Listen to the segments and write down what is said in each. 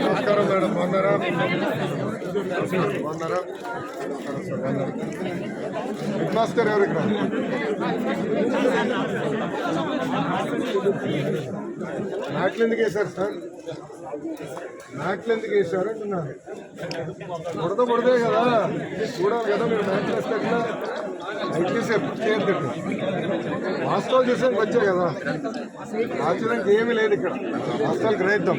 నమస్కారం మేడం బాగున్నారా బాగున్నారా హెడ్ మాస్టర్ ఎవరు ఇక్కడ నాట్లు ఎందుకు వేశారు సార్ నాట్లు ఎందుకు వేశారు? అంటున్నా బుడద బుడదే కదా. చూడాలి కదా మీరు నాట్లు వేస్తే ఎట్లా? అట్లీస్ట్ ఎప్పుడు చేయొద్దండి వాస్తవాలు చూసానికి వచ్చాయి కదా. రాజధానికి ఏమీ లేదు ఇక్కడ. వాస్తవాలు గ్రహిద్దాం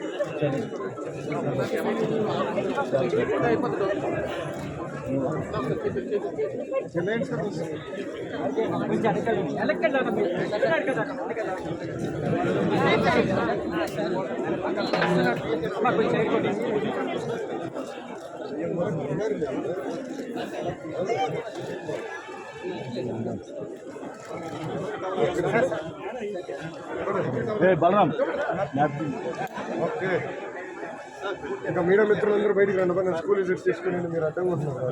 సార్ బలరాం. ఓకే. ఇంకా మీడియా మిత్రులందరూ బయటికి రండి. నేను స్కూల్ విజిట్ చేసుకుని మీరు అడ్డం ఉంటున్నారు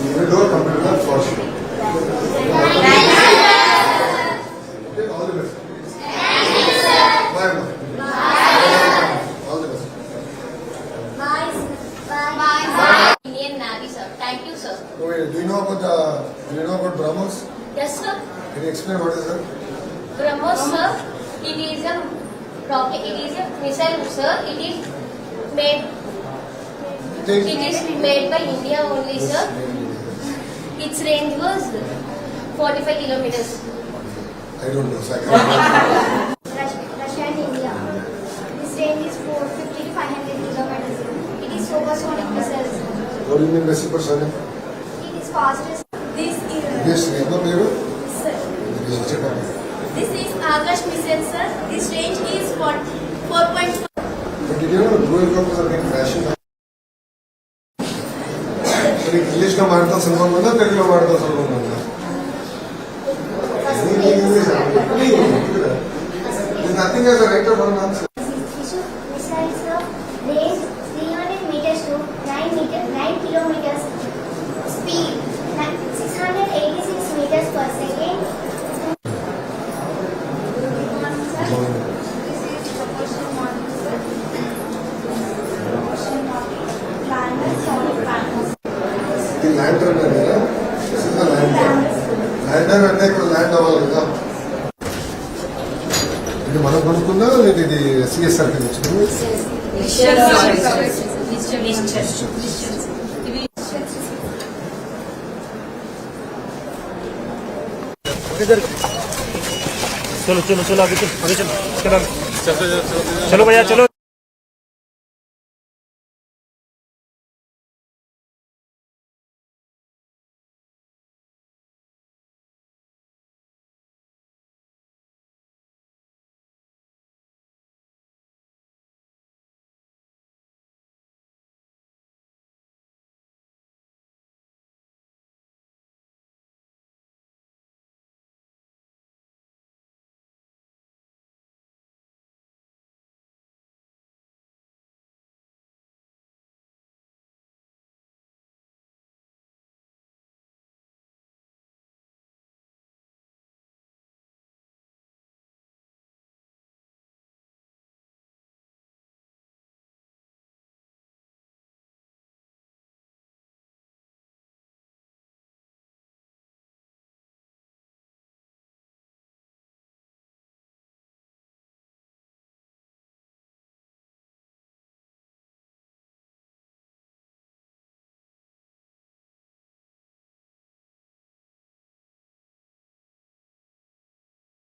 computer for sure. All the best. Bye, ma'am. All the best. Bye. Bye. Indian Navy, sir. Thank you, sir. Do you know about do you know about BrahMos? Yes, sir. Can you explain what is that? BrahMos, sir. It is a rocket. It is a missile, sir. It is made. It is made by India only, sir. Its range was 45 kilometers. I don't know. So Russia, and India. This range is 450 to 500 kilometers. It is supersonic missiles. What do you mean by supersonic? It is fastest. This is. This is not Sir. This is Japan. This is Akash missile, sir. This range is 4.4. But did you know dual purpose are being fashioned? మరి ఇంగ్లీష్లో మాట్లాడతాం సులభం ఉందా తెలుగులో మాట్లాడతాం సులభం ఉందా nothing as writer for answer चलो चलो चलो आगे चलो आगे चलो चलो। चलो भैया चलो।